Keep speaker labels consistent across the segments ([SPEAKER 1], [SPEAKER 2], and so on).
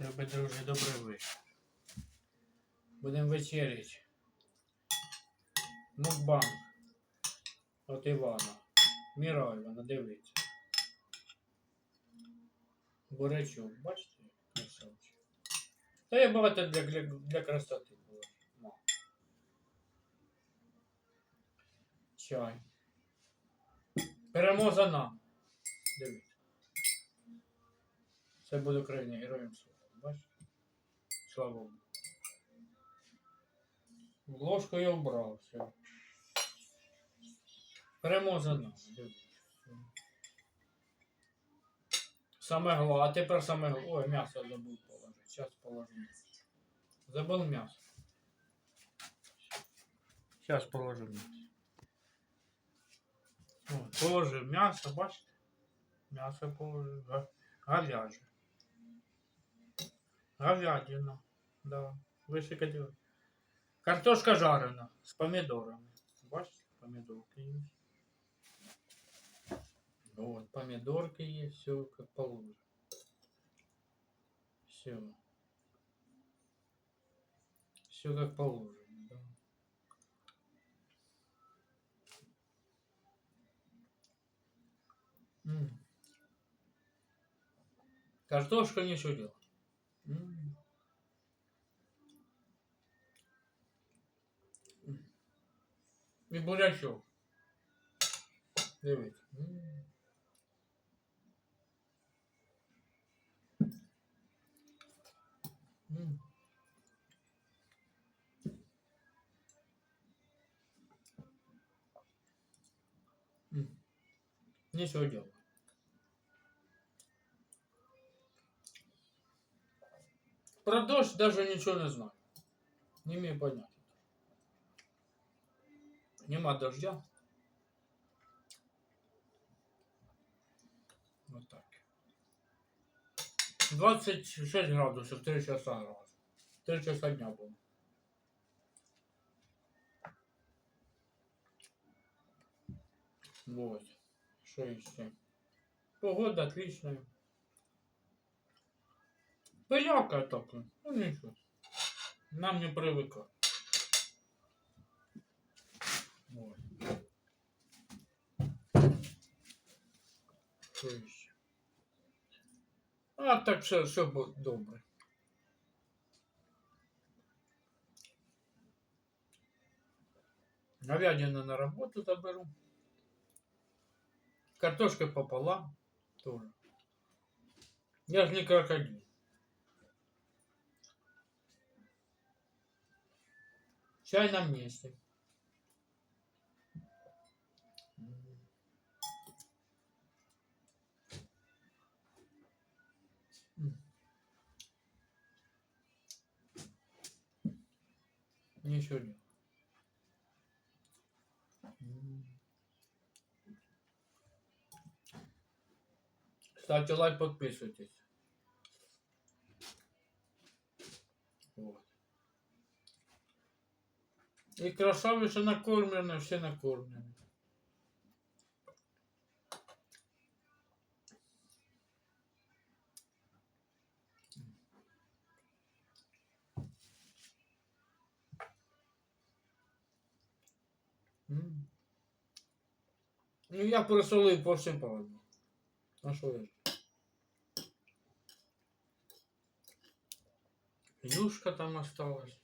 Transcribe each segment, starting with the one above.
[SPEAKER 1] Любі друзі, добрий вечір. Будемо вечеряти. Мукбанк. От Івана. Міра Івана, дивіться. Бурячок, бачите, красавчик. Та я багато для, для, для красоти було. Чай. Перемоза нам. Дивіться. Це буде Україна героям слава. Бачиш? Шлавом. Ложкою обрав, все. Беремо за нас. Саме гло, а тепер саме гло. Ой, м'ясо забув положити. Зараз положу. Забув м'ясо. Зараз положу м'ясо. Положив м'ясо, бачите? М'ясо положив. Галяче. Говядина. Да. Вищий категорії. Картошка жарена з помідорами. Бачите, помідорки є. Вот, помидорки есть, все как положено. Все. Все как положено, да. М. Картошка ничего делать. И бурячок. Дивіться. М. М. М. Про дождь даже ничего не знаю. Не имею понятия. Нема дождя. Вот так. 26 градусов, 3 часа раз. 3 часа дня было. Вот. Что еще? Погода отличная. Пыляка только. Ну ничего. Нам не еще? А так все, все бу- добре. Говядину на работу заберу. Картошка пополам тоже. Я же не крокодил. Чай на месте. Ничего нет. Ставьте лайк, подписывайтесь. Вот. И красавицы накормлены, все накормлены. М. Ну, я всім поводу. А що я? Юшка там осталась.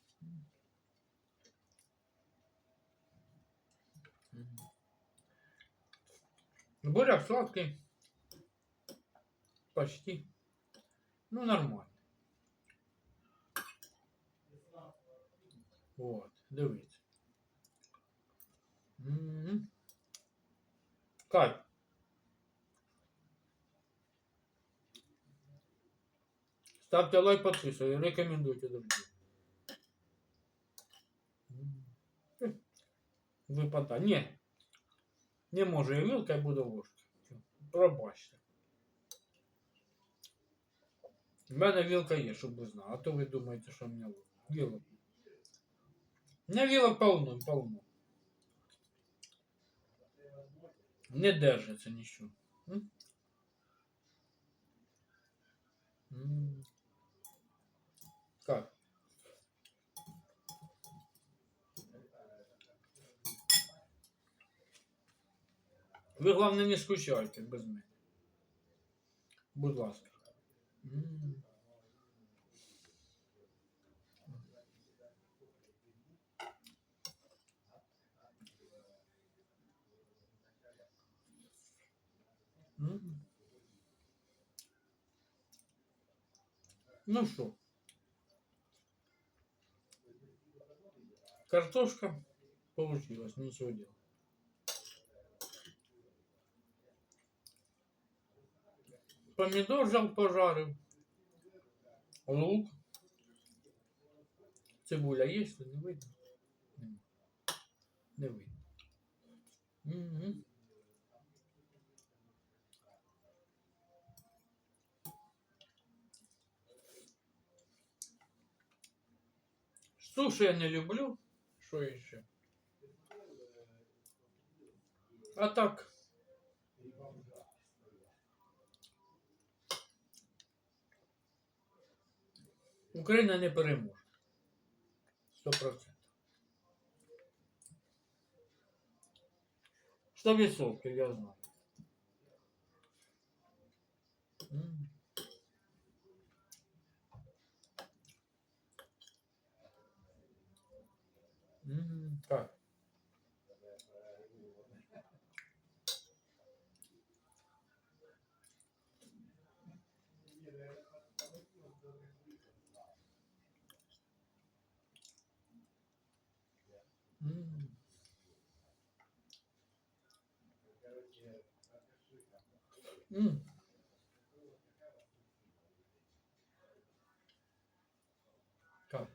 [SPEAKER 1] Буряк сладкий. Почти. Ну, нормально. Вот, дивіться. Кайф. Ставьте лайк, подписывайтесь, рекомендуйте друзьям. М Випада. Ні. Не можу я вилкою буду ложка. Пробачте. У мене вілка є, щоб ви знали. А то ви думаєте, що в мене вілок. У мене вілок полно, полно. Не держиться нічого. М? М. Ви, головне, не скучайте без мене. Будь ласка. Ну что? Картошка получилась, ничего делать. Помидор взял, пожарил. Лук. Цибуля есть, не видно? Не видно. Мгм. Суши я не люблю. Что еще? А так. Україна не переможе. 100%. 100% я знаю. М. М. Так.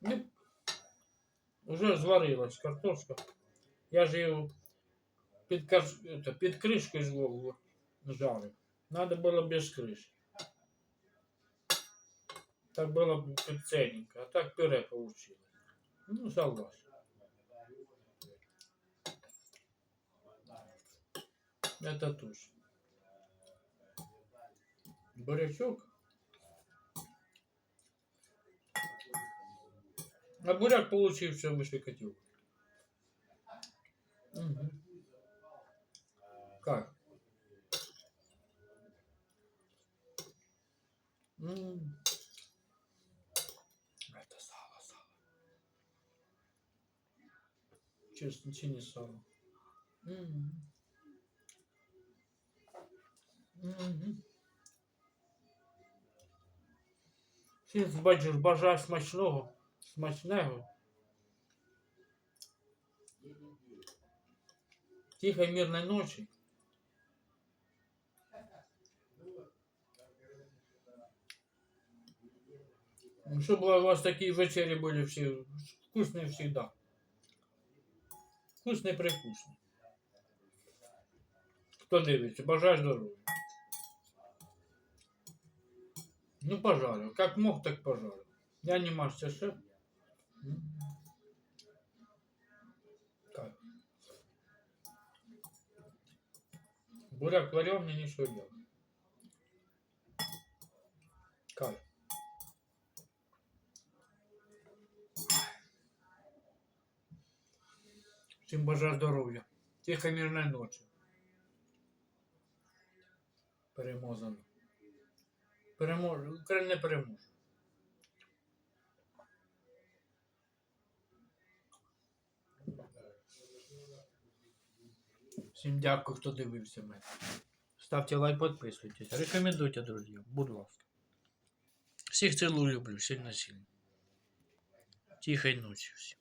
[SPEAKER 1] Ну, вже зварилась картошка. Я ж її під, каш... это, під кришкою зловив, жарив. Надо було без кришки. Так было бы ценненько, а так пюре получилось. Ну, согласен. Это точно. Бурячок. А буряк получился выше котел. Угу. Как? М. Это Чи не сало. М. Мгм. Всім бачиш, бажаю смачного, смачного. Тихой мирной ночи. Ну, Чтобы у вас такие вечери были все вкусные всегда. Вкусные прикусные. Хто дивиться, бажаю здоров'я. Ну, пожарил. Как мог, так пожарил. Я не мастер-шеф. Буряк варил, мне ничего делать. Всім бажаю здоров'я. Тихо мирної ночі. Переможемо. Переможе. Україна не переможе. Всім дякую, хто дивився мене. Ставте лайк, підписуйтесь. Рекомендуйте, друзі. Будь ласка. Всіх цілую люблю, сильно сильно. Тихої ночі всім.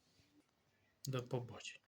[SPEAKER 1] До побачення.